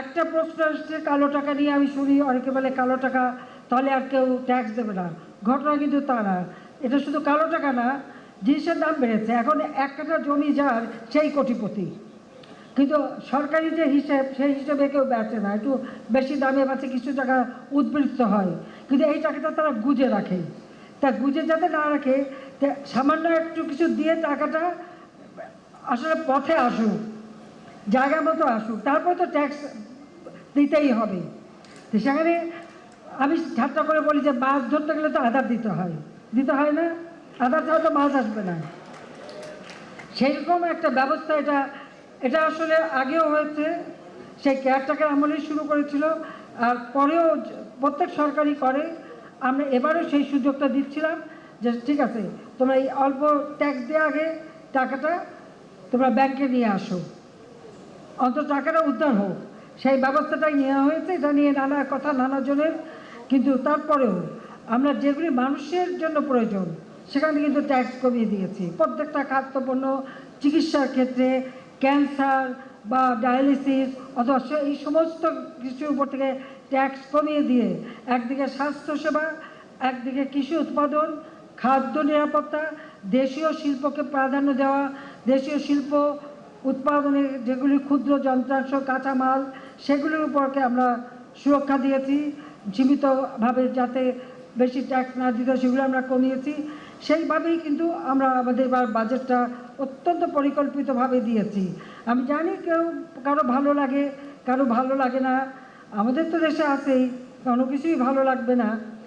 একটা প্রশ্ন আসছে, কালো টাকা নিয়ে আমি শুনি, অনেকে বলে কালো টাকা, তাহলে আর কেউ ট্যাক্স দেবে না। ঘটনা কিন্তু তা না। এটা শুধু কালো টাকা না, জিনিসের দাম বেড়েছে। এখন এক কাঠা জমি যার, সেই কোটিপতি। কিন্তু সরকারি যে হিসেব, সেই হিসেবে কেউ বেচে না। একটু বেশি দামে বেচে কিছু টাকা উদ্বৃত্ত হয়। কিন্তু এই টাকাটা তারা গুজে রাখে। তা গুজে যাতে না রাখে সামান্য একটু কিছু দিয়ে টাকাটা আসলে পথে আসুক, জায়গা মতো আসুক। তারপর তো ট্যাক্স দিতেই হবে। তো সেখানে আমি ঠাট্টা করে বলি যে, মাছ ধরতে গেলে তো আধার দিতে হয়। দিতে হয় না আধার ছাড়া তো মাছ আসবে না। সেইরকম একটা ব্যবস্থা এটা এটা আসলে আগেও হয়েছে। সেই কেয়ারটাকার আমলেই শুরু করেছিল। আর পরেও প্রত্যেক সরকারই করে। আমরা এবারও সেই সুযোগটা দিচ্ছিলাম যে, ঠিক আছে, তোমরা এই অল্প ট্যাক্স দিয়ে আগে টাকাটা তোমরা ব্যাংকে নিয়ে আসো। অন্তত টাকাটা উদ্ধার হোক। সেই ব্যবস্থাটাই নেওয়া হয়েছে, এটা নিয়ে নানা কথা, নানা জনের। কিন্তু তারপরেও আমরা যেগুলি মানুষের জন্য প্রয়োজন, সেখানে কিন্তু ট্যাক্স কমিয়ে দিয়েছি। প্রত্যেকটা খাদ্যপণ্য, চিকিৎসার ক্ষেত্রে ক্যান্সার বা ডায়ালিসিস অথবা এই সমস্ত কিছুর উপর থেকে ট্যাক্স কমিয়ে দিয়ে একদিকে স্বাস্থ্যসেবা, একদিকে কৃষি উৎপাদন, খাদ্য নিরাপত্তা, দেশীয় শিল্পকে প্রাধান্য দেওয়া, দেশীয় শিল্প উৎপাদনে যেগুলি ক্ষুদ্র যন্ত্রাংশ, কাঁচামাল সেগুলির উপরকে আমরা সুরক্ষা দিয়েছি, জীবিতভাবে যাতে বেশি ট্যাক্স না দিতে সেগুলো আমরা কমিয়েছি। সেইভাবেই কিন্তু আমরা আমাদের বাজেটটা অত্যন্ত পরিকল্পিতভাবে দিয়েছি। আমি জানি কেউ, কারও ভালো লাগে, কারও ভালো লাগে না। আমাদের তো দেশে আছেই, কোনো কিছুই ভালো লাগবে না।